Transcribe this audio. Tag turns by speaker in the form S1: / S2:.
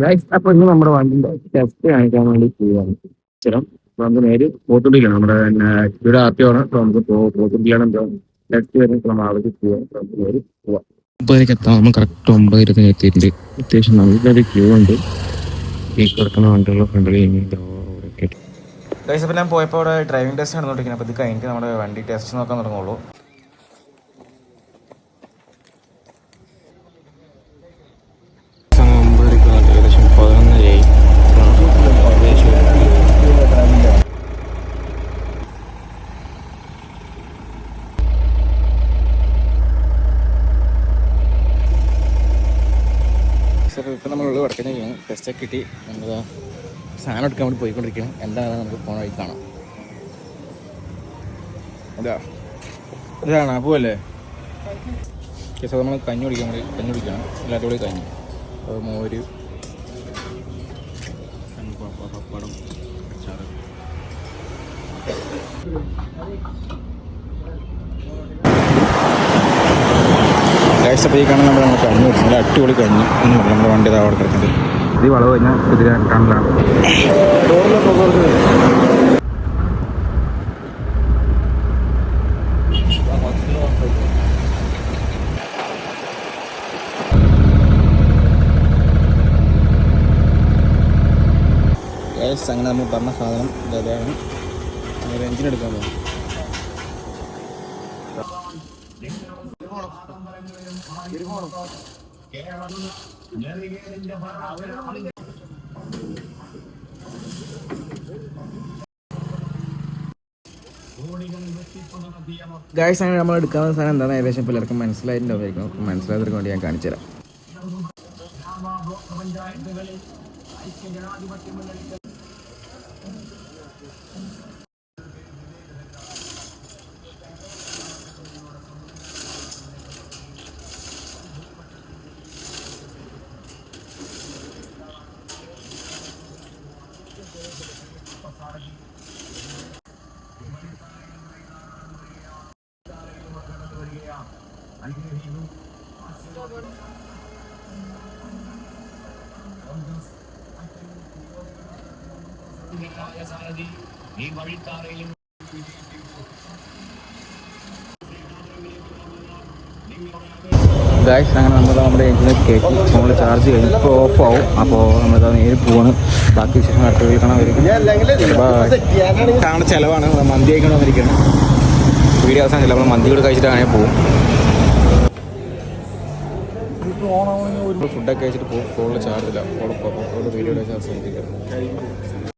S1: Guys അപ്പൊ ഇന്ന് നമ്മുടെ വണ്ടിന്റെ ടെസ്റ്റ് കാണിക്കാൻ വേണ്ടി പോവാണ് ചിലം നമുക്ക് നേര് പോത്തുണ്ടിയിലാണ് നമ്മുടെ ഇവിടെ ആർട്ടിയാണ് അപ്പൊ നമുക്ക് പോത്തുണ്ടിയാണ് ടെസ്റ്റ് വരുന്ന നമ്മൾ ആവശ്യം പോവാൻ നമുക്ക് നേര് പോവാം. ഒമ്പതരക്ക് എത്താം. നമ്മൾ കറക്റ്റ് ഒമ്പതരത്തിന് എത്തിയിട്ടുണ്ട്. അത്യാവശ്യം നല്ലൊരു ക്യൂ ഉണ്ട്. ഈ കിടക്കുന്ന വണ്ടികളുടെ ഫ്രണ്ടിൽ
S2: ഗൈസ് അപ്പോൾ ഞാൻ പോയപ്പോൾ അവിടെ ഡ്രൈവിംഗ് ടെസ്റ്റ് നടന്നുകൊണ്ടിരിക്കുന്നത് അപ്പോൾ ഇത് കഴിഞ്ഞിട്ട് നമ്മുടെ വണ്ടി ടെസ്റ്റ് നോക്കാൻ തുടങ്ങുള്ളൂ. അപ്പോൾ ഇപ്പോൾ നമ്മളുള്ള വടക്കഞ്ഞാണ് ടെസ്റ്റൊക്കെ കിട്ടി നമ്മൾ സാധനം എടുക്കാൻ വേണ്ടി പോയിക്കൊണ്ടിരിക്കുന്നു എന്താണ് നമുക്ക് പോണ വഴി കാണാം. ഇതാ ഇതാണ് അപ്പോൾ അല്ലേ? കേസ് നമ്മൾ കഞ്ഞി കുടിക്കാൻ വേണ്ടി കഞ്ഞി കുടിക്കണം. എല്ലാവരും കൂടി കഞ്ഞി. അപ്പോൾ മോര്. പപ്പടം അച്ചാറ് ഗൈസ് അപ്പോൾ ഈ കാണുന്ന നമ്മുടെ നമ്മൾ കഞ്ഞി കുടിച്ചു നല്ല അടിപൊളി കഞ്ഞി ഒന്നും നമ്മുടെ വണ്ടി അവിടെ കിടക്കുന്നത്. ഇത് വളവ് കഴിഞ്ഞാൽ കുതിര കാണലാണ് അങ്ങനെ നമ്മൾ പറഞ്ഞ സാധനം ഇതാണ്. എഞ്ചിൻ എടുക്കാൻ പോകും അങ്ങനെ നമ്മൾ എടുക്കാവുന്ന സാധനം എന്താണ്? ഏകദേശം ഇപ്പോൾ എല്ലാവർക്കും മനസ്സിലായിട്ടുണ്ടാവുമായിരിക്കും മനസ്സിലായവർക്ക് വേണ്ടി ഞാൻ കാണിച്ചു തരാം. சாரதி நீ வழித்தாரையிலும் நீங்கள் ഗായ്സ് അങ്ങനെ നമ്മൾ നമ്മുടെ എഞ്ചിനെ കയറ്റി. ഫോണിൽ ചാർജ് കഴിഞ്ഞ് ഇപ്പോൾ ഓഫ് ആവും. അപ്പോൾ നമ്മൾ നേരിൽ പോവാണ്. ബാക്കി വിശേഷം അടുത്ത കാണാൻ വരും കാണുന്ന ചിലവാണ്. നമ്മൾ മന്തി കഴിക്കണം വന്നിരിക്കുന്നത് വീഡിയോ അവസാനം ചില നമ്മൾ മന്തി കൂടെ കഴിച്ചിട്ട് അങ്ങനെ പോകും ഫുഡൊക്കെ കഴിച്ചിട്ട് പോകും ഫോണിൽ ചാർജില്ല ഫോൺ വീഡിയോ ചാർജ് ചെയ്തിരിക്കുന്നത്